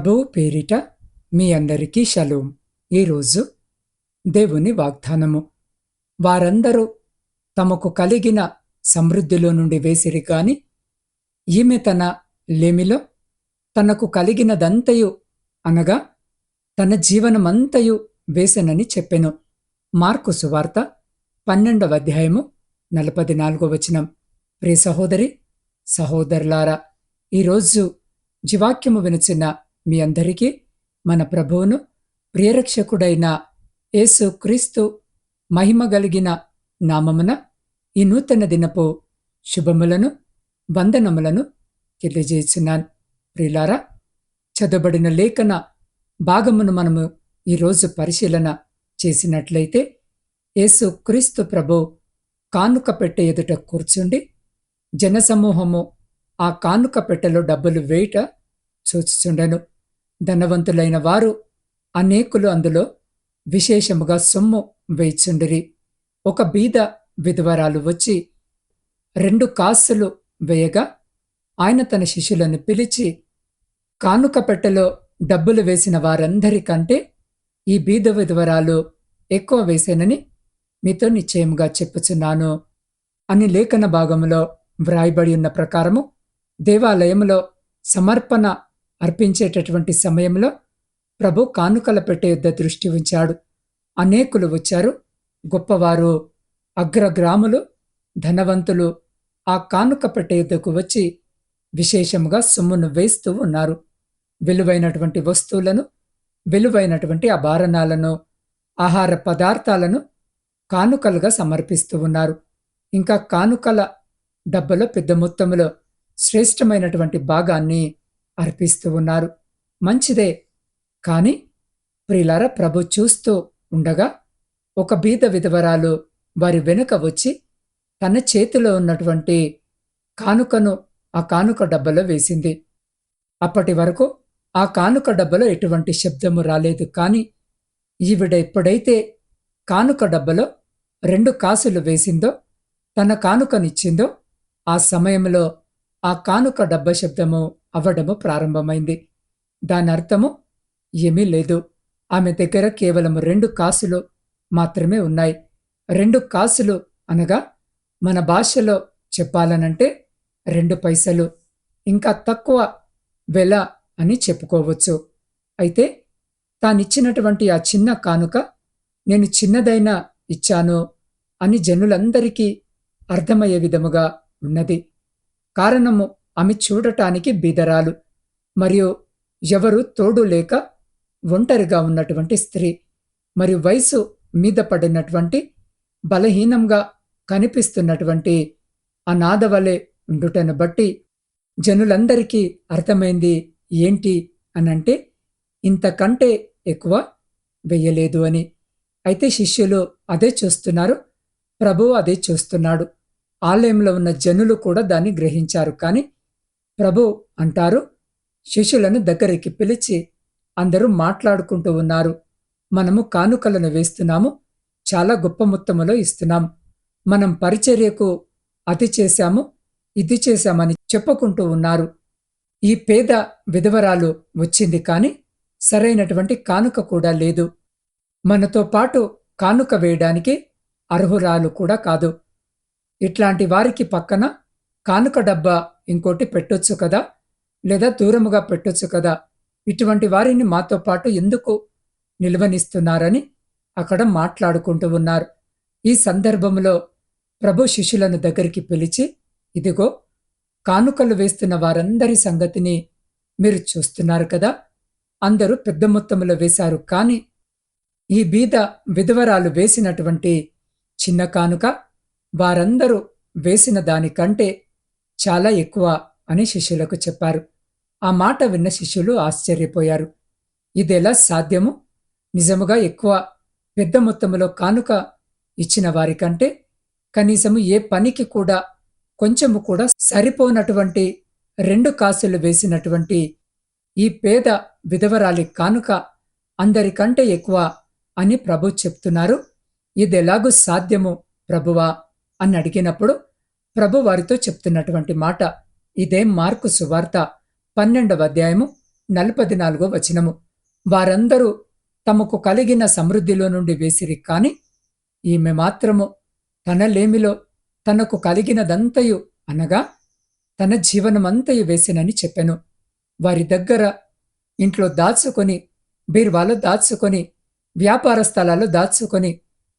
ప్రభువు పేరిట మీ అందరికీ షలోం. ఈరోజు దేవుని వాగ్దానము. వారందరూ తమకు కలిగిన సమృద్ధిలో నుండి వేసిరి కాని ఈమె తన లేమిలో తనకు కలిగినదంతయు అనగా తన జీవనమంతయు వేసెనని చెప్పెను. మార్కు సువార్త పన్నెండవ అధ్యాయము నలభై నాలుగో వచనం. ప్రియ సహోదరి సహోదరులారా ఈరోజు జీవాక్యము వినచిన మీ అందరికీ మన ప్రభువును ప్రియరక్షకుడైన యేసు క్రీస్తు మహిమ కలిగిన నామమున ఈ నూతన దినపు శుభములను వందనములను తెలియజేస్తున్నాను. ప్రియులారా చదవబడిన లేఖన భాగమును మనము ఈరోజు పరిశీలన చేసినట్లయితే యేసు క్రీస్తు ప్రభు కానుక పెట్టె ఎదుట కూర్చుండి జనసమూహము ఆ కానుక పెట్టెలో డబ్బులు వేయట చూచుచుండెను ధనవంతులైన వారు అనేకులు అందులో విశేషముగా సొమ్ము వేయిచుండిరి ఒక బీద విధవరాలు వచ్చి రెండు కాసులు వేయగా ఆయన తన శిష్యులను పిలిచి కానుక పెట్టెలో డబ్బులు వేసిన వారందరికంటే ఈ బీద విధవరాలు ఎక్కువ వేసేనని మీతో నిశ్చయముగా చెప్పుచున్నాను అని లేఖన భాగంలో వ్రాయబడి ఉన్న ప్రకారము దేవాలయములో సమర్పణ అర్పించేటటువంటి సమయంలో ప్రభు కానుకల పెట్టే యుద్ధ దృష్టి ఉంచాడు. అనేకులు వచ్చారు. గొప్పవారు అగ్రగ్రాములు ధనవంతులు ఆ కానుక పెట్టే యుద్ధకు వచ్చి విశేషముగా సొమ్మును వేస్తూ ఉన్నారు. విలువైనటువంటి వస్తువులను విలువైనటువంటి ఆభరణాలను ఆహార పదార్థాలను కానుకలుగా సమర్పిస్తూ ఉన్నారు. ఇంకా కానుకల డబ్బలో పెద్ద మొత్తంలో శ్రేష్టమైనటువంటి భాగాన్ని అర్పిస్తూ ఉన్నారు. మంచిదే. కాని ప్రియులార ప్రభు చూస్తూ ఉండగా ఒక బీద విధవరాలు వారి వెనుక వచ్చి తన చేతిలో ఉన్నటువంటి కానుకను ఆ కానుక డబ్బలో వేసింది. అప్పటి వరకు ఆ కానుక డబ్బలో ఎటువంటి శబ్దము రాలేదు. కాని ఈవిడ ఎప్పుడైతే కానుక డబ్బలో రెండు కాసులు వేసిందో తన కానుకనిచ్చిందో ఆ సమయంలో ఆ కానుక డబ్బ శబ్దము అవ్వడము ప్రారంభమైంది. దానర్థము ఏమీ లేదు. ఆమె దగ్గర కేవలం రెండు కాసులు మాత్రమే ఉన్నాయి. రెండు కాసులు అనగా మన భాషలో చెప్పాలనంటే రెండు పైసలు ఇంకా తక్కువ వెల అని చెప్పుకోవచ్చు. అయితే తానిచ్చినటువంటి ఆ చిన్న కానుక నేను చిన్నదైనా ఇచ్చాను అని జనులందరికీ అర్థమయ్యే విధముగా ఉన్నది. కారణము ఆమె చూడటానికి బీదరాలు. మరియు ఎవరు తోడు లేక ఒంటరిగా ఉన్నటువంటి స్త్రీ. మరియు వయసు మీద పడినటువంటి బలహీనంగా కనిపిస్తున్నటువంటి అనాథవలే ఉండుటను బట్టి జనులందరికీ అర్థమైంది ఏంటి అనంటే ఇంతకంటే ఎక్కువ వెయ్యలేదు అని. అయితే శిష్యులు అదే చూస్తున్నారు ప్రభువు అదే చూస్తున్నాడు. ఆలయంలో ఉన్న జనులు కూడా దాన్ని గ్రహించారు. కానీ ప్రభు అంటారు. శిష్యులను దగ్గరికి పిలిచి అందరూ మాట్లాడుకుంటూ ఉన్నారు. మనము కానుకలను వేస్తున్నాము. చాలా గొప్ప మొత్తములో ఇస్తున్నాం. మనం పరిచర్యకు అతి చేశాము. ఇది చేశామని చెప్పుకుంటూ ఉన్నారు. ఈ పేద విధవరాలు వచ్చింది కాని సరైనటువంటి కానుక కూడా లేదు. మనతో పాటు కానుక వేయడానికి అర్హురాలు కూడా కాదు. ఇట్లాంటి వారికి పక్కన కానుక డబ్బా ఇంకోటి పెట్టొచ్చు కదా? లేదా దూరముగా పెట్టొచ్చు కదా? ఇటువంటి వారిని మాతో పాటు ఎందుకు నిల్వనిస్తున్నారని అక్కడ మాట్లాడుకుంటూ ఉన్నారు. ఈ సందర్భంలో ప్రభు శిష్యులను దగ్గరికి పిలిచి ఇదిగో కానుకలు వేస్తున్న వారందరి సంగతిని మీరు చూస్తున్నారు కదా? అందరూ పెద్ద మొత్తంలో వేశారు. కానీ ఈ బీద విధవరాలు వేసినటువంటి చిన్న కానుక వారందరూ వేసిన దానికంటే చాలా ఎక్కువ అని శిష్యులకు చెప్పారు. ఆ మాట విన్న శిష్యులు ఆశ్చర్యపోయారు. ఇదెలా సాధ్యము? నిజముగా ఎక్కువ పెద్ద మొత్తంలో కానుక ఇచ్చిన వారికంటే కనీసము ఏ పనికి కూడా కొంచెము కూడా సరిపోనటువంటి రెండు కాసులు వేసినటువంటి ఈ పేద విధవరాలి కానుక అందరికంటే ఎక్కువ అని ప్రభు చెప్తున్నారు. ఇదెలాగూ సాధ్యము ప్రభువా? అని అడిగినప్పుడు ప్రభు వారితో చెప్తున్నటువంటి మాట ఇదే మార్కు సువార్త పన్నెండవ అధ్యాయము నలపది నాలుగో వచనము. వారందరూ తమకు కలిగిన సమృద్ధిలో నుండి వేసిరి కాని ఈమె మాత్రము తన లేమిలో తనకు కలిగినదంతయు అనగా తన జీవనమంతయు వేసినని చెప్పెను. వారి దగ్గర ఇంట్లో దాచుకొని బీర్వాలో దాచుకొని వ్యాపార స్థలాల్లో దాచుకొని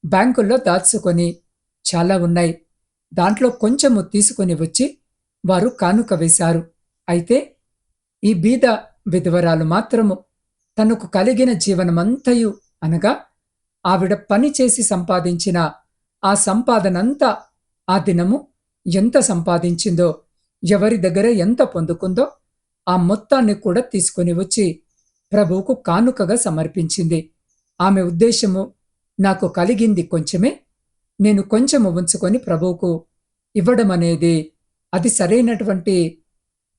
బ్యాంకుల్లో దాచుకొని చాలా ఉన్నాయి. దాంట్లో కొంచెము తీసుకొని వచ్చి వారు కానుక వేశారు. అయితే ఈ బీద విధవరాలు మాత్రము తనకు కలిగిన జీవనమంతయు అనగా ఆవిడ పని చేసి సంపాదించిన ఆ సంపాదనంతా ఆ దినము ఎంత సంపాదించిందో ఎవరి దగ్గర ఎంత పొందుకుందో ఆ మొత్తాన్ని కూడా తీసుకొని వచ్చి ప్రభువుకు కానుకగా సమర్పించింది. ఆమె ఉద్దేశము నాకు కలిగింది కొంచెమే నేను కొంచెము ఉంచుకొని ప్రభువుకు ఇవ్వడం అనేది అది సరైనటువంటి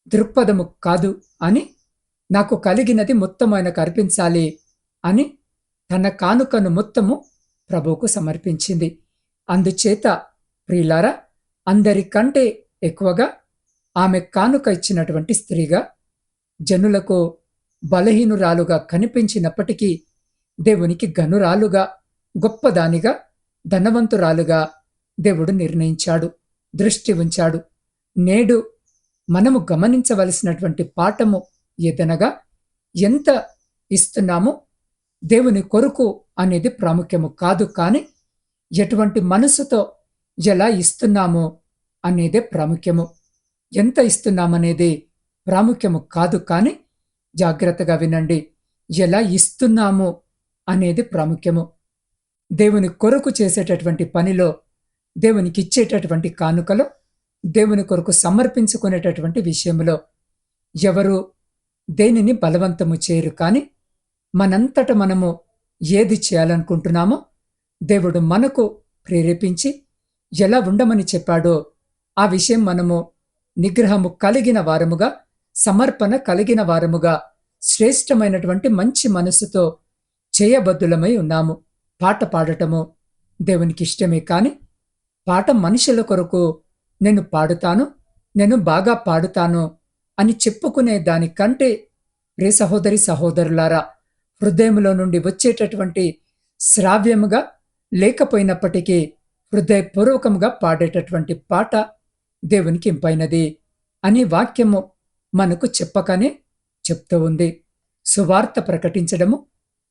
దృక్పథము కాదు అని నాకు కలిగినది మొత్తం ఆయనకు అర్పించాలి అని తన కానుకను మొత్తము ప్రభువుకు సమర్పించింది. అందుచేత ప్రియులారా అందరికంటే ఎక్కువగా ఆమె కానుక ఇచ్చినటువంటి స్త్రీగా జనులకు బలహీనురాలుగా కనిపించినప్పటికీ దేవునికి గనురాలుగా గొప్పదానిగా ధనవంతురాలుగా దేవుడు నిర్ణయించాడు దృష్టి ఉంచాడు. నేడు మనము గమనించవలసినటువంటి పాఠము ఏదనగా ఎంత ఇస్తున్నామో దేవుని కొరకు అనేది ప్రాముఖ్యము కాదు కానీ ఎటువంటి మనసుతో ఎలా ఇస్తున్నామో అనేదే ప్రాముఖ్యము. ఎంత ఇస్తున్నామనేది ప్రాముఖ్యము కాదు కానీ జాగ్రత్తగా వినండి. ఎలా ఇస్తున్నాము అనేది ప్రాముఖ్యము. దేవుని కొరకు చేసేటటువంటి పనిలో దేవునికి ఇచ్చేటటువంటి కానుకలో దేవుని కొరకు సమర్పించుకునేటటువంటి విషయంలో ఎవరు దేనిని బలవంతము చేయరు కానీ మనంతట మనము ఏది చేయాలనుకుంటున్నామో దేవుడు మనకు ప్రేరేపించి ఎలా ఉండమని చెప్పాడో ఆ విషయం మనము నిగ్రహము కలిగిన వారముగా సమర్పణ కలిగిన వారముగా శ్రేష్టమైనటువంటి మంచి మనసుతో చేయబద్దులమై ఉన్నాము. పాట పాడటము దేవునికి ఇష్టమే కాని పాట మనుషుల కొరకు నేను పాడుతాను నేను బాగా పాడుతాను అని చెప్పుకునే దానికంటే రే సహోదరి సహోదరులారా హృదయంలో నుండి వచ్చేటటువంటి శ్రావ్యముగా లేకపోయినప్పటికీ హృదయపూర్వకంగా పాడేటటువంటి పాట దేవునికి ఇంపైనది అని వాక్యము మనకు చెప్పకనే చెప్తూ ఉంది. సువార్త ప్రకటించడము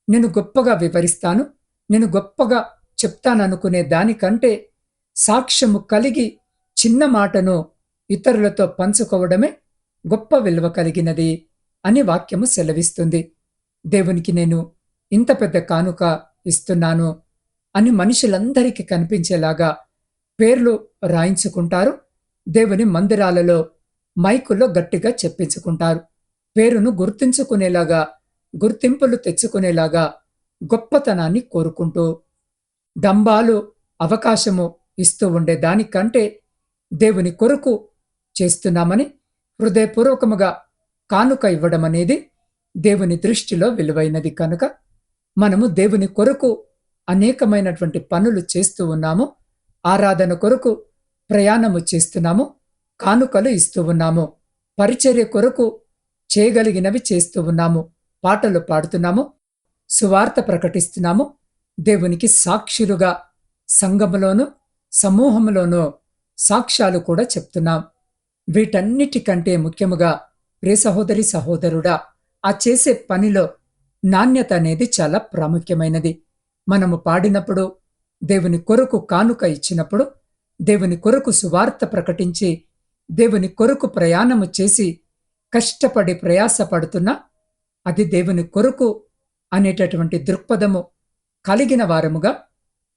నేను గొప్పగా వివరిస్తాను. నేను గొప్పగా చెప్తాననుకునే దానికంటే సాక్ష్యము కలిగి చిన్న మాటను ఇతరులతో పంచుకోవడమే గొప్ప విలువ కలిగినది అని వాక్యము సెలవిస్తుంది. దేవునికి నేను ఇంత పెద్ద కానుక ఇస్తున్నాను అని మనుషులందరికీ కనిపించేలాగా పేర్లు రాయించుకుంటారు. దేవుని మందిరాలలో మైకుల్లో గట్టిగా చెప్పించుకుంటారు. పేరును గుర్తించుకునేలాగా గుర్తింపులు తెచ్చుకునేలాగా గొప్పతనాన్ని కోరుకుంటూ డంబాలు అవకాశము ఇస్తూ ఉండే దానికంటే దేవుని కొరకు చేస్తున్నామని హృదయపూర్వకముగా కానుక ఇవ్వడం అనేది దేవుని దృష్టిలో విలువైనది కనుక మనము దేవుని కొరకు అనేకమైనటువంటి పనులు చేస్తూ ఉన్నాము ఆరాధన కొరకు ప్రయాణము చేస్తున్నాము కానుకలు ఇస్తూ ఉన్నాము పరిచర్య కొరకు చేయగలిగినవి చేస్తూ ఉన్నాము పాటలు పాడుతున్నాము సువార్త ప్రకటిస్తున్నాము. దేవునికి సాక్షులుగా సంఘములోను సమూహంలోనూ సాక్ష్యాలు కూడా చెప్తున్నాం. వీటన్నిటికంటే ముఖ్యముగా ప్రే సహోదరి సహోదరుడా ఆ చేసే పనిలో నాణ్యత అనేది చాలా ప్రాముఖ్యమైనది. మనము పాడినప్పుడు దేవుని కొరకు కానుక ఇచ్చినప్పుడు దేవుని కొరకు సువార్త ప్రకటించి దేవుని కొరకు ప్రయాణము చేసి కష్టపడి ప్రయాసపడుతున్నా అది దేవుని కొరకు అనేటటువంటి దృక్పథము కలిగిన వారముగా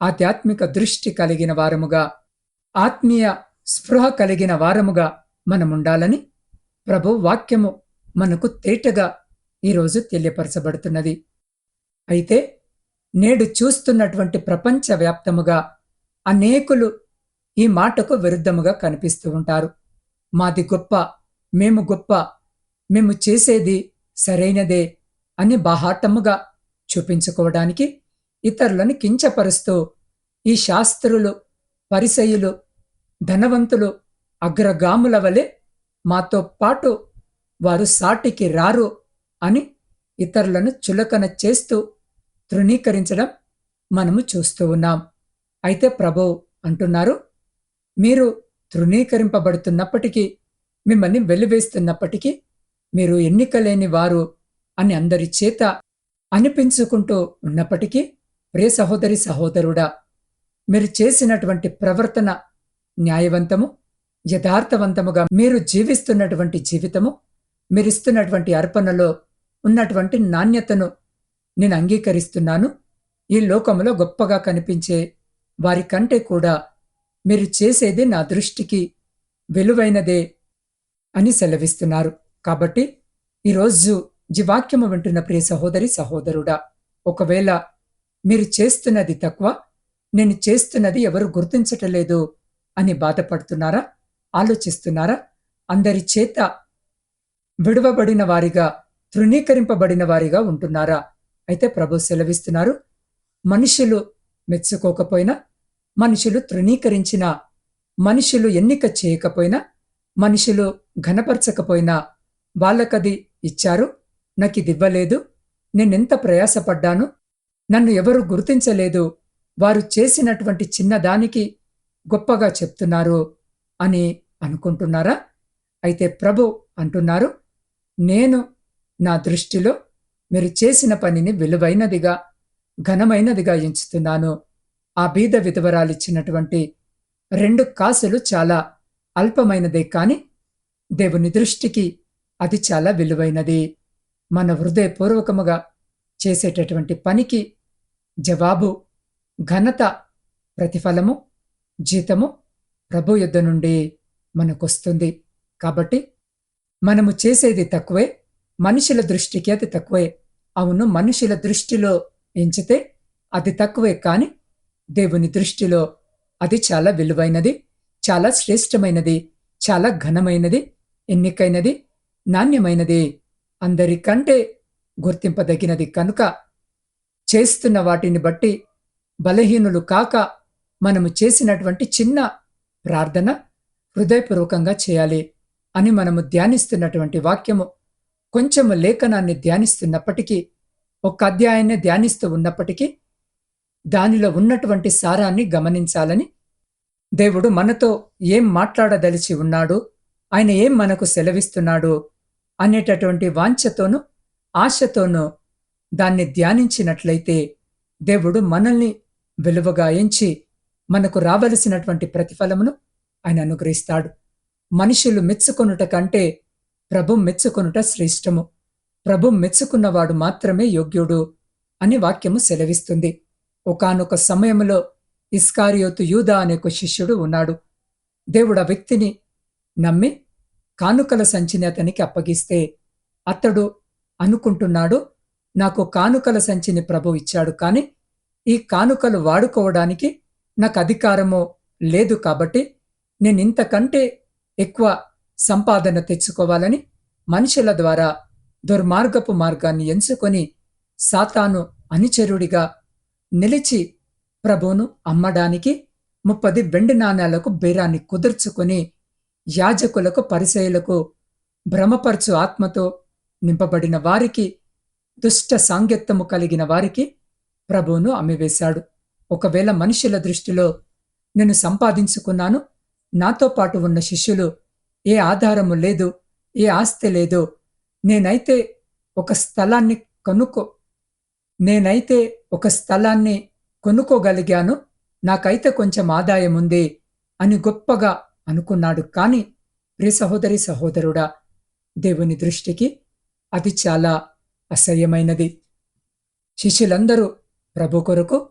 ఆధ్యాత్మిక దృష్టి కలిగిన వారముగా ఆత్మీయ స్పృహ కలిగిన వారముగా మనముండాలని ప్రభు వాక్యము మనకు తేటగా ఈరోజు తెలియపరచబడుతున్నది. అయితే నేడు చూస్తున్నటువంటి ప్రపంచవ్యాప్తముగా అనేకులు ఈ మాటకు విరుద్ధముగా కనిపిస్తూ ఉంటారు. మాది గొప్ప మేము గొప్ప మేము చేసేది సరైనదే అని బాహాటముగా చూపించుకోవడానికి ఇతరులను కించపరుస్తూ ఈ శాస్త్రులు పరిసయులు ధనవంతులు అగ్రగాముల వలె మాతో పాటు వారు సాటికి రారు అని ఇతరులను చులకన చేస్తూ తృణీకరించడం మనము చూస్తూ ఉన్నాం. అయితే ప్రభు అంటున్నారు మీరు తృణీకరింపబడుతున్నప్పటికీ మిమ్మల్ని వెలివేస్తున్నప్పటికీ మీరు ఎన్నికలేని వారు అని అందరి చేత అనిపించుకుంటూ ఉన్నప్పటికీ ప్రియ సహోదరి సహోదరుడా మీరు చేసినటువంటి ప్రవర్తన న్యాయవంతము యథార్థవంతముగా మీరు జీవిస్తున్నటువంటి జీవితము మీరిస్తున్నటువంటి అర్పణలో ఉన్నటువంటి నాణ్యతను నేను అంగీకరిస్తున్నాను. ఈ లోకములో గొప్పగా కనిపించే వారి కంటే కూడా మీరు చేసేది నా దృష్టికి విలువైనదే అని సెలవిస్తున్నారు. కాబట్టి ఈరోజు జీవాక్యము వింటున్న ప్రియ సహోదరి సహోదరుడా ఒకవేళ మీరు చేస్తున్నది తక్కువ నేను చేస్తున్నది ఎవరు గుర్తించటలేదు అని బాధపడుతున్నారా ఆలోచిస్తున్నారా? అందరి చేత విడవబడిన వారిగా తృణీకరింపబడిన వారిగా ఉంటున్నారా? అయితే ప్రభు సెలవిస్తున్నారు మనుషులు మెచ్చుకోకపోయినా మనుషులు తృణీకరించిన మనుషులు ఎన్నిక చేయకపోయినా మనుషులు ఘనపరచకపోయినా వాళ్ళకది ఇచ్చారు నాకు ఇది ఇవ్వలేదు. నేనెంత ప్రయాసపడ్డాను? నన్ను ఎవరు గుర్తించలేదు. వారు చేసినటువంటి చిన్నదానికి గొప్పగా చెప్తున్నారు అని అనుకుంటున్నారా? అయితే ప్రభు అంటున్నారు నేను నా దృష్టిలో మీరు చేసిన పనిని విలువైనదిగా ఘనమైనదిగా ఎంచుతున్నాను. ఆ బీద విధవరాలిచ్చినటువంటి రెండు కాసులు చాలా అల్పమైనదే కాని దేవుని దృష్టికి అది చాలా విలువైనది. మన హృదయపూర్వకముగా చేసేటటువంటి పనికి జవాబు ఘనత ప్రతిఫలము జీతము ప్రభు యుద్ధ నుండి మనకొస్తుంది. కాబట్టి మనము చేసేది తక్కువే మనుషుల దృష్టికి అది తక్కువే. అవును మనుషుల దృష్టిలో ఎంచితే అది తక్కువే కాని దేవుని దృష్టిలో అది చాలా విలువైనది చాలా శ్రేష్టమైనది చాలా ఘనమైనది ఎన్నికైనది నాణ్యమైనది. అందరికంటే గుర్తింపదగినది కనుక చేస్తున్న వాటిని బట్టి బలహీనులు కాక మనము చేసినటువంటి చిన్న ప్రార్థన హృదయపూర్వకంగా చేయాలి అని మనము ధ్యానిస్తున్నటువంటి వాక్యము కొంచెము లేఖనాన్ని ధ్యానిస్తున్నప్పటికీ ఒక అధ్యాయాన్ని ధ్యానిస్తూ ఉన్నప్పటికీ దానిలో ఉన్నటువంటి సారాన్ని గమనించాలని దేవుడు మనతో ఏం మాట్లాడదలిచి ఉన్నాడు ఆయన ఏం మనకు సెలవిస్తున్నాడు అనేటటువంటి వాంఛతోనూ ఆశతోనూ దాన్ని ధ్యానించినట్లయితే దేవుడు మనల్ని విలువగా ఎంచి మనకు రావలసినటువంటి ప్రతిఫలమును ఆయన అనుగ్రహిస్తాడు. మనుషులు మెచ్చుకొనుట కంటే ప్రభు మెచ్చుకొనుట శ్రేష్టము. ప్రభు మెచ్చుకున్నవాడు మాత్రమే యోగ్యుడు అని వాక్యము సెలవిస్తుంది. ఒకానొక సమయంలో ఇస్కారియోతు యూదా అనే ఒక శిష్యుడు ఉన్నాడు. దేవుడు ఆ వ్యక్తిని నమ్మి కానుకల సంచిని అతనికి అప్పగిస్తే అతడు అనుకుంటున్నాడు నాకు కానుకల సంచిని ప్రభు ఇచ్చాడు కానీ ఈ కానుకలు వాడుకోవడానికి నాకు అధికారము లేదు కాబట్టి నేను ఇంతకంటే ఎక్కువ సంపాదన తెచ్చుకోవాలని మనుషుల ద్వారా దుర్మార్గపు మార్గాన్ని ఎంచుకొని సాతాను అనుచరుడిగా నిలిచి ప్రభువును అమ్మడానికి ముప్పది వెండి నాణేలకు బేరాన్ని కుదుర్చుకొని యాజకులకు పరిచయలకు భ్రమపరచు ఆత్మతో నింపబడిన వారికి దుష్ట సాంగత్యము కలిగిన వారికి ప్రభువును అమ్మివేశాడు. ఒకవేళ మనుషుల దృష్టిలో నేను సంపాదించుకున్నాను నాతో పాటు ఉన్న శిష్యులు ఏ ఆధారము లేదు ఏ ఆస్తి లేదు నేనైతే ఒక స్థలాన్ని కొనుక్కో నేనైతే ఒక స్థలాన్ని కొనుక్కోగలిగాను నాకైతే కొంచెం ఆదాయం ఉంది అని గొప్పగా అనుకున్నాడు. కాని ప్రియ సహోదరి సహోదరుడా దేవుని దృష్టికి అది చాలా అసహ్యమైనది. శిష్యులందరూ ప్రభు కొరకు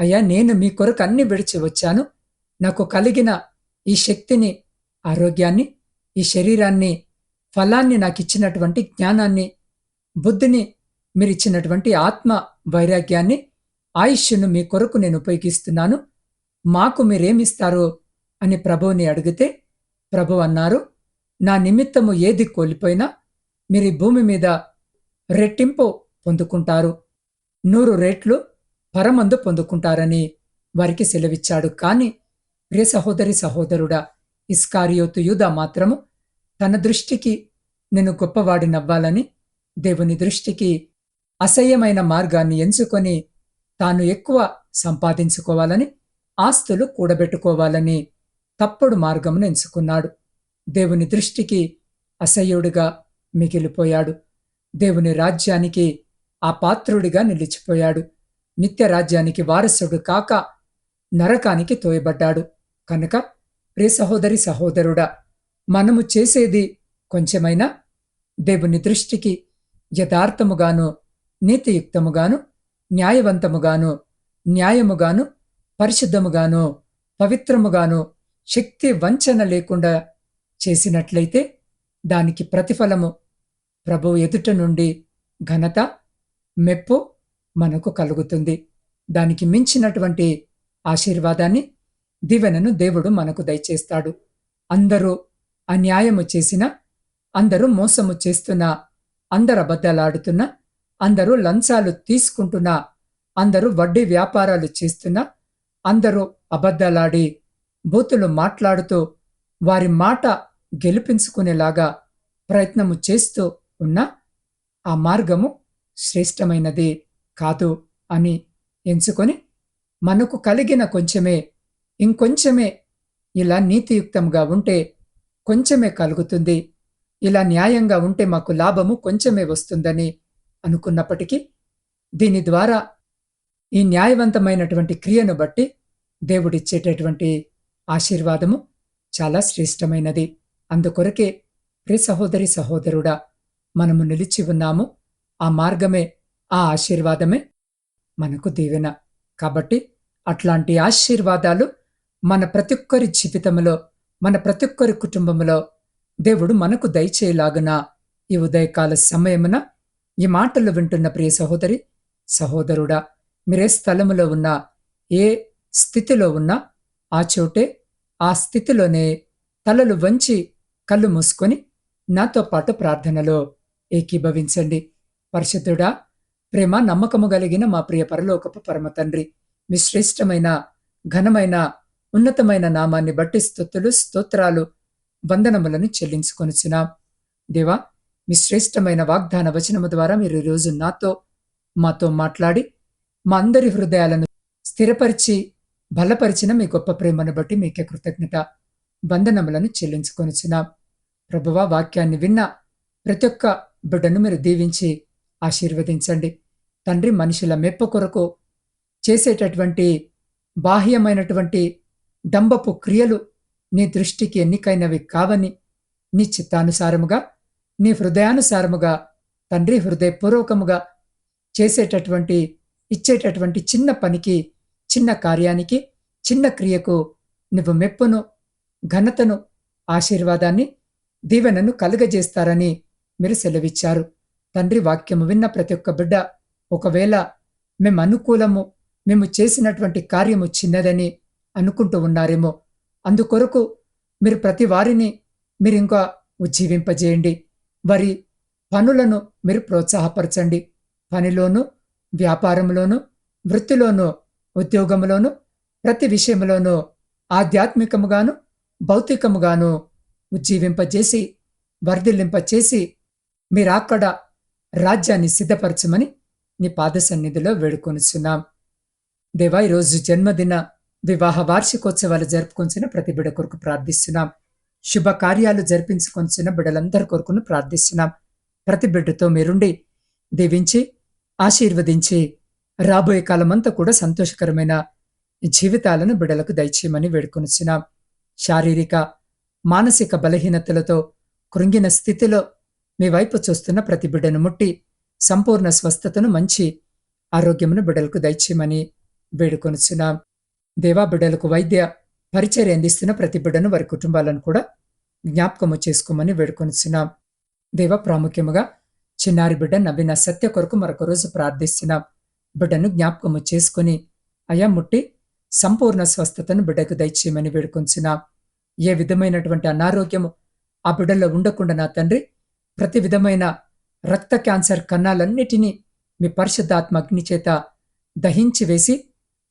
అయ్యా నేను మీ కొరకు అన్ని విడిచి వచ్చాను. నాకు కలిగిన ఈ శక్తిని ఆరోగ్యాన్ని ఈ శరీరాన్ని ఫలాన్ని నాకు ఇచ్చినటువంటి జ్ఞానాన్ని బుద్ధిని మీరు ఇచ్చినటువంటి ఆత్మ వైరాగ్యాన్ని ఆయుష్ను మీ కొరకు నేను ఉపయోగిస్తున్నాను. మాకు మీరేమిస్తారో? అని ప్రభువుని అడిగితే ప్రభు అన్నారు నా నిమిత్తము ఏది కోల్పోయినా మీరు భూమి మీద రెట్టింపు పొందుకుంటారు. నూరు రేట్లు పరమందు పొందుకుంటారని వారికి సెలవిచ్చాడు. కాని ప్రియ సహోదరి సహోదరుడా ఇస్కారియోతు యూదా మాత్రము తన దృష్టికి నేను గొప్పవాడినవ్వాలని దేవుని దృష్టికి అసహ్యమైన మార్గాన్ని ఎంచుకొని తాను ఎక్కువ సంపాదించుకోవాలని ఆస్తులు కూడబెట్టుకోవాలని తప్పుడు మార్గమును ఎంచుకున్నాడు. దేవుని దృష్టికి అసహ్యుడిగా మిగిలిపోయాడు. దేవుని రాజ్యానికి ఆ పాత్రుడిగా నిలిచిపోయాడు. నిత్య రాజ్యానికి వారసుడు కాక నరకానికి తోయబడ్డాడు. కనుక ప్రియ సహోదరి సహోదరుడా మనము చేసేది కొంచెమైనా దేవుని దృష్టికి యథార్థముగాను నీతియుక్తముగాను న్యాయవంతముగాను న్యాయముగాను పరిశుద్ధముగాను పవిత్రముగాను శక్తి వంచన లేకుండా చేసినట్లయితే దానికి ప్రతిఫలము ప్రభు ఎదుట నుండి ఘనత మెప్పు మనకు కలుగుతుంది. దానికి మించినటువంటి ఆశీర్వాదాన్ని దివెనను దేవుడు మనకు దయచేస్తాడు. అందరూ అన్యాయము చేసిన అందరూ మోసము చేస్తున్నా అందరు అందరూ లంచాలు తీసుకుంటున్నా అందరూ వడ్డీ వ్యాపారాలు చేస్తున్నా అందరూ అబద్ధాలాడి బూతులు మాట్లాడుతూ వారి మాట గెలిపించుకునేలాగా ప్రయత్నము చేస్తూ ఉన్న ఆ మార్గము శ్రేష్టమైనది కాదు అని ఎంచుకొని మనకు కలిగిన కొంచెమే ఇంకొంచెమే ఇలా నీతియుక్తంగా ఉంటే కొంచెమే కలుగుతుంది. ఇలా న్యాయంగా ఉంటే మాకు లాభము కొంచెమే వస్తుందని అనుకున్నప్పటికీ దీని ద్వారా ఈ న్యాయవంతమైనటువంటి క్రియను బట్టి దేవుడిచ్చేటటువంటి ఆశీర్వాదము చాలా శ్రేష్టమైనది. అందుకొరకే ప్రి సహోదరి సహోదరుడా మనము నిలిచి ఉన్నాము. ఆ మార్గమే ఆ ఆశీర్వాదమే మనకు దీవెన. కాబట్టి అట్లాంటి ఆశీర్వాదాలు మన ప్రతి ఒక్కరి జీవితంలో మన ప్రతి ఒక్కరి కుటుంబంలో దేవుడు మనకు దయచేయలాగున ఈ ఉదయకాల సమయమున ఈ మాటలు వింటున్న ప్రియ సహోదరి సహోదరుడా మీరే స్థలములో ఉన్నా ఏ స్థితిలో ఉన్నా ఆ చోటే ఆ స్థితిలోనే తలలు వంచి కళ్ళు మూసుకొని నాతో పాటు ప్రార్థనలో ఏకీభవించండి. పరిశుద్ధుడా ప్రేమ నమ్మకము కలిగిన మా ప్రియ పరలోకపు పరమ తండ్రి మీ శ్రేష్టమైన ఘనమైన ఉన్నతమైన నామాన్ని బట్టి స్థుతులు స్తోత్రాలు వందనములను చెల్లించుకొనిచున్నాం. దేవా మీ శ్రేష్టమైన వాగ్దాన వచనము ద్వారా మీరు ఈరోజు నాతో మాతో మాట్లాడి మా అందరి హృదయాలను స్థిరపరిచి బలపరిచిన మీ గొప్ప ప్రేమను బట్టి మీకే కృతజ్ఞత వందనములను చెల్లించుకొనిచున్నాం. ప్రభువ వాక్యాన్ని విన్న ప్రతి ఒక్క బిడ్డను మీరు దీవించి ఆశీర్వదించండి. తండ్రి మనుషుల మెప్ప కొరకు చేసేటటువంటి బాహ్యమైనటువంటి డంబపు క్రియలు నీ దృష్టికి ఎన్నికైనవి కావని నీ చిత్తానుసారముగా నీ హృదయానుసారముగా తండ్రి హృదయపూర్వకముగా చేసేటటువంటి ఇచ్చేటటువంటి చిన్న పనికి చిన్న కార్యానికి చిన్న క్రియకు నువ్వు మెప్పును ఘనతను ఆశీర్వాదాన్ని దీవెనను కలుగజేస్తారని మీరు సెలవిచ్చారు. తండ్రి వాక్యము విన్న ప్రతి ఒక్క బిడ్డ ఒకవేళ మేము అనుకూలము మేము చేసినటువంటి కార్యము చిన్నదని అనుకుంటూ ఉన్నారేమో అందుకొరకు మీరు ప్రతి వారిని మీరు ఇంకా ఉజ్జీవింపజేయండి. వారి పనులను మీరు ప్రోత్సాహపరచండి. పనిలోనూ వ్యాపారంలోనూ వృత్తిలోనూ ఉద్యోగంలోనూ ప్రతి విషయంలోనూ ఆధ్యాత్మికముగాను భౌతికముగాను ఉజ్జీవింపజేసి వర్ధిల్లింపచేసి మీరాక్కడ రాజ్యాన్ని సిద్ధపరచమని నీ పాద సన్నిధిలో వేడుకొనిచున్నాం. దేవా ఈరోజు జన్మదిన వివాహ వార్షికోత్సవాలు జరుపుకొంచిన ప్రతి బిడ కొరకు ప్రార్థిస్తున్నాం. శుభకార్యాలు జరిపించుకొంచిన బిడలందరి కొరకును ప్రార్థిస్తున్నాం. ప్రతి బిడ్డతో మీరుండి దీవించి ఆశీర్వదించి రాబోయే కాలమంతా కూడా సంతోషకరమైన జీవితాలను బిడలకు దయచేయమని వేడుకొనిచున్నాం. శారీరక మానసిక బలహీనతలతో కృంగిన స్థితిలో మీ వైపు చూస్తున్న ప్రతి బిడ్డను ముట్టి సంపూర్ణ స్వస్థతను మంచి ఆరోగ్యమును బిడ్డలకు దయచేయమని వేడుకొనిచున్నాం. దేవా బిడ్డలకు వైద్య పరిచర్య అందిస్తున్న ప్రతి బిడ్డను వారి కుటుంబాలను కూడా జ్ఞాపకము చేసుకోమని వేడుకొనిచున్నాం. దేవ ప్రాముఖ్యముగా చిన్నారి బిడ్డ నవీన సత్య కొరకు మరొక రోజు ప్రార్థిస్తున్నాం. బిడ్డను జ్ఞాపకము చేసుకుని అయా ముట్టి సంపూర్ణ స్వస్థతను బిడ్డకు దయచేయమని వేడుకొంచిన ఏ విధమైనటువంటి అనారోగ్యము ఆ బిడ్డలో ఉండకుండా నా తండ్రి ప్రతి విధమైన రక్త క్యాన్సర్ కన్నాలన్నిటినీ మీ పరిశుద్ధాత్మ అగ్ని చేత దహించి వేసి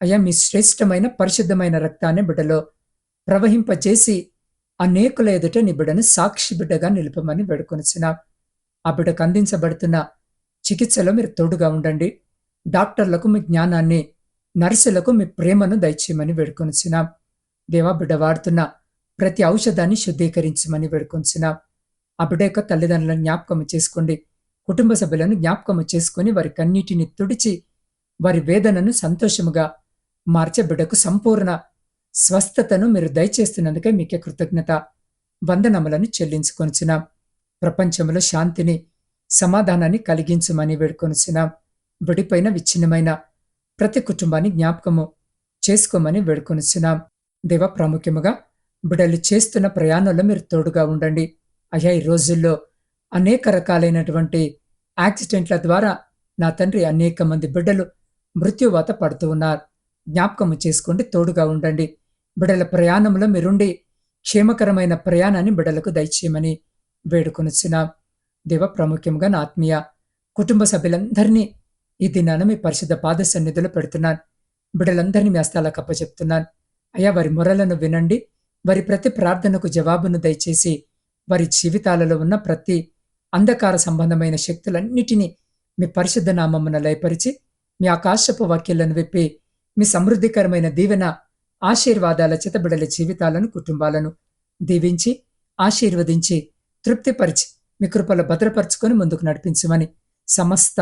అయ్యా మీ శ్రేష్టమైన పరిశుద్ధమైన రక్తాన్ని బిడ్డలో ప్రవహింపజేసి అనేకుల ఎదుట నీ బిడ్డను సాక్షి బిడ్డగా నిలుపమని వేడుకొనిచున్నాం ఆ బిడ్డకు అందించబడుతున్న చికిత్సలో మీరు తోడుగా ఉండండి. డాక్టర్లకు మీ జ్ఞానాన్ని నర్సులకు మీ ప్రేమను దయచేయమని వేడుకొనిచున్నాం. దేవా బిడ్డ వాడుతున్న ప్రతి ఔషధాన్ని శుద్ధీకరించమని వేడుకొనిచున్నాం. ఆ బిడ్డ యొక్క తల్లిదండ్రులను జ్ఞాపకము చేసుకోండి. కుటుంబ సభ్యులను జ్ఞాపకము చేసుకొని వారి కన్నీటిని తుడిచి వారి వేదనను సంతోషముగా మార్చే బిడ్డకు సంపూర్ణ స్వస్థతను మీరు దయచేస్తున్నందుకే మీకే కృతజ్ఞత వందనములను చెల్లించుకొనిచున్నాం. ప్రపంచంలో శాంతిని సమాధానాన్ని కలిగించమని వేడుకొనిచున్నాం. విడిపోయిన విచ్ఛిన్నమైన ప్రతి కుటుంబాన్ని జ్ఞాపకము చేసుకోమని వేడుకొనిచున్నాం. దేవ ప్రాముఖ్యముగా బిడలు చేస్తున్న ప్రయాణంలో మీరు తోడుగా ఉండండి. అయ్యా ఈ రోజుల్లో అనేక రకాలైనటువంటి యాక్సిడెంట్ల ద్వారా నా తండ్రి అనేక మంది బిడ్డలు మృత్యువాత పడుతూ ఉన్నారు. జ్ఞాపకము చేసుకోండి తోడుగా ఉండండి. బిడల ప్రయాణంలో మీరుండి క్షేమకరమైన ప్రయాణాన్ని బిడలకు దయచేయమని వేడుకొనిచ్చినాం దేవ ప్రాముఖ్యంగా నా ఆత్మీయ కుటుంబ సభ్యులందరినీ ఈ దినాన మీ పరిశుద్ధ పాద సన్నిధిలో పెడుతున్నాను. బిడ్డలందరినీ మీ హస్తాలకు అప్పచెప్తున్నాను. అయ్యా వారి మొరలను వినండి. వారి ప్రతి ప్రార్థనకు జవాబును దయచేసి వారి జీవితాలలో ఉన్న ప్రతి అంధకార సంబంధమైన శక్తులన్నిటినీ మీ పరిశుద్ధ నామమున లయపరిచి మీ ఆకాశపు వాక్యాలను విప్పి మీ సమృద్ధికరమైన దీవెన ఆశీర్వాదాల చేత బిడల జీవితాలను కుటుంబాలను దీవించి ఆశీర్వదించి తృప్తిపరిచి మీ కృపలో భద్రపరుచుకొని ముందుకు నడిపించమని సమస్త